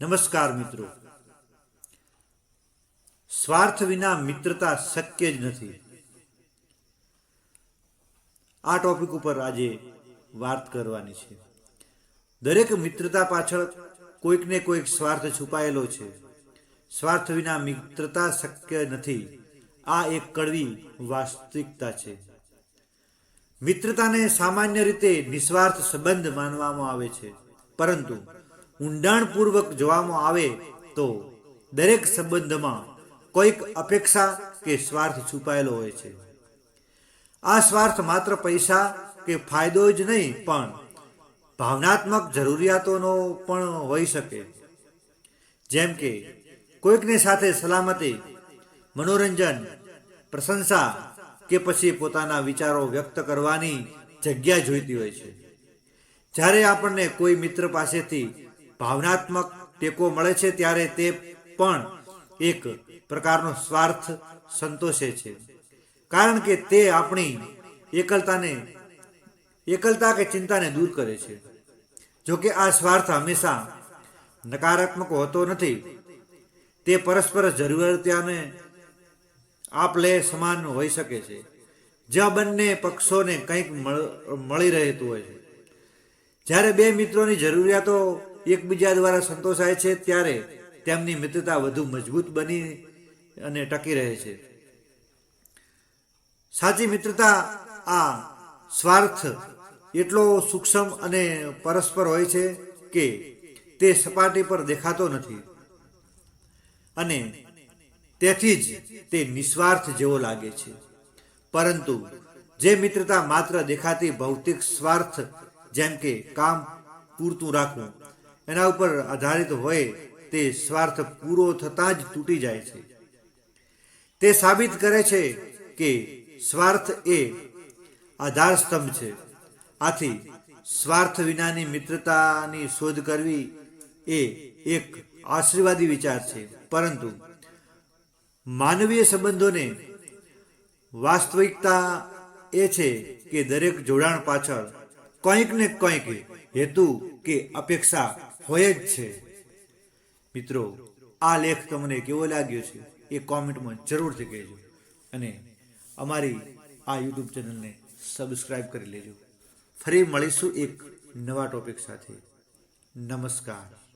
નમસ્કાર મિત્રો. સ્વાર્થ વિના મિત્રતા શક્ય જ નથી. આ ટોપિક ઉપર આજે વાત કરવાની છે. દરેક મિત્રતા પાછળ કોઈકને કોઈક સ્વાર્થ છુપાયેલો છે. સ્વાર્થ વિના મિત્રતા શક્ય નથી. આ એક કડવી વાસ્તવિકતા છે. મિત્રતાને સામાન્ય રીતે નિસ્વાર્થ સંબંધ માનવામાં આવે છે. પરંતુ ઊંડાણપૂર્વક જોવામાં આવે તો દરેક સંબંધમાં કોઈક અપેક્ષા કે સ્વાર્થ છુપાયેલો હોય છે. આ સ્વાર્થ માત્ર પૈસા કે ફાયદો જ નહીં, પણ ભાવનાત્મક જરૂરિયાતોનો પણ હોઈ શકે. જેમ કે, કોઈકને સાથે સલામતી, મનોરંજન, પ્રશંસા કે પછી પોતાના વિચારો વ્યક્ત કરવાની જગ્યા જોઈતી હોય છે. જ્યારે આપણને કોઈ મિત્ર પાસેથી ભાવનાત્મક ટેકો મળે છે ત્યારે તે પણ એક પ્રકારનો સ્વાર્થ સંતોષે છે. કારણ કે તે આપણી એકલતાને, એકલતા કે ચિંતાને દૂર કરે છે. જો કે આ સ્વાર્થ હંમેશા નકારાત્મક હોતો નથી, તે પરસ્પર જરૂરિયાતને આપ લે સમાન હોઈ શકે છે. જ્યાં બંને પક્ષોને કંઈક મળી રહેતું હોય છે. જ્યારે બે મિત્રોની જરૂરિયાતો એકબીજા દ્વારા સંતોષાય છે, ત્યારે તેમની મિત્રતા વધુ મજબૂત બની અને ટકી રહે છે. સાચી મિત્રતા આ સ્વાર્થ એટલો સૂક્ષ્મ અને પરસ્પર હોય છે કે તે સપાટી પર દેખાતો નથી અને તેથી જ તે નિસ્વાર્થ જેવો લાગે છે. પરંતુ જે મિત્રતા માત્ર દેખાતી ભૌતિક સ્વાર્થ જેમ કે કામ પૂરતું રાખવું. એના ઉપર આધારિત હોય તે સ્વાર્થ પૂરો થતાં જ તૂટી જાય છે. તે સાબિત કરે છે કે સ્વાર્થ એ આધાર સ્તંભ છે. આથી સ્વાર્થ વિનાની મિત્રતાની શોધ કરવી એ એક આશીર્વાદી વિચાર છે. પરંતુ માનવીય સંબંધોને વાસ્તવિકતા એ છે કે દરેક જોડાણ પાછળ કંઈક ને કંઈક હેતુ કે અપેક્ષા હોય જ છે. મિત્રો, આ લેખ તમને કેવો લાગ્યો છે એ કોમેન્ટમાં જરૂરથી કહેજો અને અમારી આ યુટ્યુબ ચેનલને સબસ્ક્રાઈબ કરી લેજો. ફરી મળીશું એક નવા ટોપિક સાથે. નમસ્કાર.